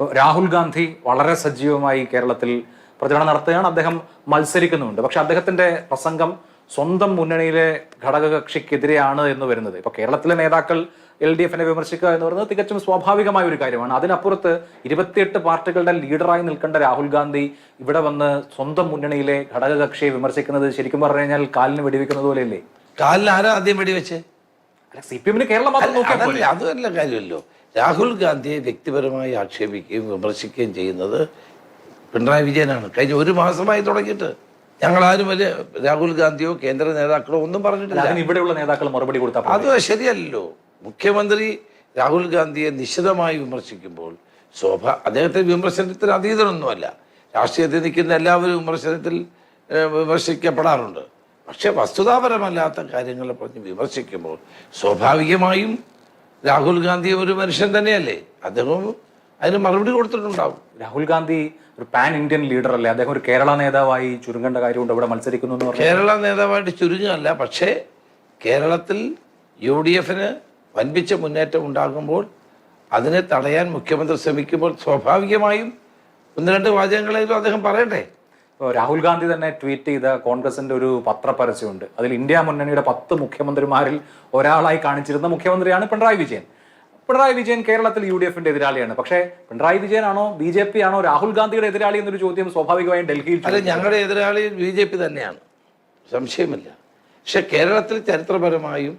രാഹുൽ ഗാന്ധി വളരെ സജീവമായി കേരളത്തിൽ പ്രചരണം നടത്തുകയാണ്. അദ്ദേഹം മത്സരിക്കുന്നുമുണ്ട്. പക്ഷെ അദ്ദേഹത്തിന്റെ പ്രസംഗം സ്വന്തം മുന്നണിയിലെ ഘടകകക്ഷിക്കെതിരെയാണ് എന്ന് വരുന്നത്. ഇപ്പൊ കേരളത്തിലെ നേതാക്കൾ എൽ ഡി എഫിനെ വിമർശിക്കുക എന്ന് പറയുന്നത് തികച്ചും സ്വാഭാവികമായ ഒരു കാര്യമാണ്. അതിനപ്പുറത്ത് ഇരുപത്തിയെട്ട് പാർട്ടികളുടെ ലീഡറായി നിൽക്കേണ്ട രാഹുൽ ഗാന്ധി ഇവിടെ വന്ന് സ്വന്തം മുന്നണിയിലെ ഘടകകക്ഷിയെ വിമർശിക്കുന്നത് ശരിക്കും പറഞ്ഞു കഴിഞ്ഞാൽ കാലിന് വെടിവെക്കുന്നത് പോലെയല്ലേ? കാലിന് ആരാ ആദ്യം വെടിവെച്ചേ? സി പി എമ്മിന് കേരളം മാത്രം നോക്കിയാൽ അതല്ല നല്ല കാര്യമല്ലോ. രാഹുൽ ഗാന്ധിയെ വ്യക്തിപരമായി ആക്ഷേപിക്കുകയും വിമർശിക്കുകയും ചെയ്യുന്നത് പിണറായി വിജയനാണ്. കഴിഞ്ഞ ഒരു മാസമായി തുടങ്ങിയിട്ട് ഞങ്ങൾ ആരും വലിയ രാഹുൽ ഗാന്ധിയോ കേന്ദ്ര നേതാക്കളോ ഒന്നും പറഞ്ഞിട്ടില്ല. ഇവിടെയുള്ള നേതാക്കൾ മറുപടി കൊടുത്താൽ പോരെ? അത് ശരിയല്ലോ മുഖ്യമന്ത്രി രാഹുൽ ഗാന്ധിയെ നിശിതമായി വിമർശിക്കുമ്പോൾ ശോഭ അദ്ദേഹത്തെ വിമർശനത്തിന് അതീതനൊന്നുമല്ല. രാഷ്ട്രീയത്തിൽ നിൽക്കുന്ന എല്ലാവരും വിമർശനത്തിൽ വിമർശിക്കപ്പെടാറുണ്ട്. പക്ഷെ വസ്തുതാപരമല്ലാത്ത കാര്യങ്ങളെ പറഞ്ഞ് വിമർശിക്കുമ്പോൾ സ്വാഭാവികമായും രാഹുൽ ഗാന്ധി ഒരു മനുഷ്യൻ തന്നെയല്ലേ? അദ്ദേഹം അതിന് മറുപടി കൊടുത്തിട്ടുണ്ടാവും. രാഹുൽ ഗാന്ധി ഒരു പാൻ ഇന്ത്യൻ ലീഡർ അല്ലേ? അദ്ദേഹം ഒരു കേരള നേതാവായി ചുരുങ്ങേണ്ട കാര്യമുണ്ട് ഇവിടെ മത്സരിക്കുന്നു എന്ന് പറഞ്ഞു കേരള നേതാവായിട്ട് ചുരുങ്ങല്ല പക്ഷേ കേരളത്തിൽ യു ഡി എഫിന് വൻപിച്ച മുന്നേറ്റം ഉണ്ടാകുമ്പോൾ അതിനെ തടയാൻ മുഖ്യമന്ത്രി ശ്രമിക്കുമ്പോൾ സ്വാഭാവികമായും ഒന്ന് രണ്ട് വാചകങ്ങളെങ്കിലും അദ്ദേഹം പറയട്ടെ രാഹുൽ ഗാന്ധി തന്നെ ട്വീറ്റ് ചെയ്ത കോൺഗ്രസിന്റെ ഒരു പത്രപരസ്യമുണ്ട്. അതിൽ ഇന്ത്യ മുന്നണിയുടെ പത്ത് മുഖ്യമന്ത്രിമാരിൽ ഒരാളായി കാണിച്ചിരുന്ന മുഖ്യമന്ത്രിയാണ് പിണറായി വിജയൻ. പിണറായി വിജയൻ കേരളത്തിൽ യു ഡി എഫിന്റെ എതിരാളിയാണ്. പക്ഷേ പിണറായി വിജയനാണോ ബി ജെ പി ആണോ രാഹുൽ ഗാന്ധിയുടെ എതിരാളി എന്നൊരു ചോദ്യം സ്വാഭാവികമായും ഡൽഹിയിൽ അല്ല ഞങ്ങളുടെ എതിരാളി ബി ജെ പി തന്നെയാണ്. സംശയമില്ല. പക്ഷെ കേരളത്തിൽ ചരിത്രപരമായും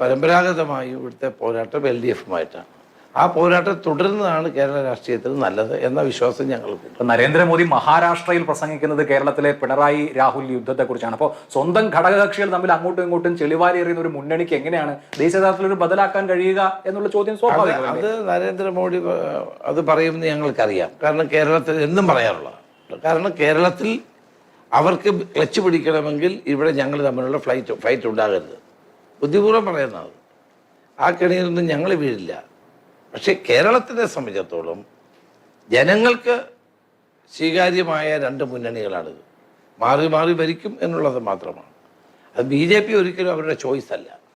പരമ്പരാഗതമായും ഇവിടുത്തെ പോരാട്ടം എൽ ഡി എഫുമായിട്ടാണ്. ആ പോരാട്ടം തുടരുന്നതാണ് കേരള രാഷ്ട്രീയത്തിൽ നല്ലത് എന്ന വിശ്വാസം ഞങ്ങൾക്കുണ്ട്. നരേന്ദ്രമോദി മഹാരാഷ്ട്രയിൽ പ്രസംഗിക്കുന്നത് കേരളത്തിലെ പിണറായി രാഹുൽ യുദ്ധത്തെക്കുറിച്ചാണ്. അപ്പോൾ സ്വന്തം ഘടകകക്ഷികൾ തമ്മിൽ അങ്ങോട്ടും ഇങ്ങോട്ടും ചെളിവാരി എറിയുന്ന ഒരു മുന്നണിക്ക് എങ്ങനെയാണ് ദേശീയതലത്തിൽ ഒരു ബദലാക്കാൻ കഴിയുക എന്നുള്ള ചോദ്യം സ്വാഭാവികം അത് നരേന്ദ്രമോദി അത് പറയുമെന്ന് ഞങ്ങൾക്കറിയാം. കാരണം കേരളത്തിൽ എന്നും പറയാറുള്ള കാരണം കേരളത്തിൽ അവർക്ക് ക്ലച്ച് പിടിക്കണമെങ്കിൽ ഇവിടെ ഞങ്ങൾ തമ്മിലുള്ള ഫ്ലൈറ്റ് ഫൈറ്റ് ഉണ്ടാകരുത്. ബുദ്ധിപൂർവം പറയുന്നത് ആ കെണിയിൽ നിന്നും ഞങ്ങൾ വീഴില്ല. പക്ഷേ കേരളത്തിനെ സംബന്ധിച്ചിടത്തോളം ജനങ്ങൾക്ക് സ്വീകാര്യമായ രണ്ട് മുന്നണികളാണിത്. മാറി മാറി ഭരിക്കും എന്നുള്ളത് മാത്രമാണ്. അത് ബി ജെ പി ഒരിക്കലും അവരുടെ ചോയ്സ് അല്ല.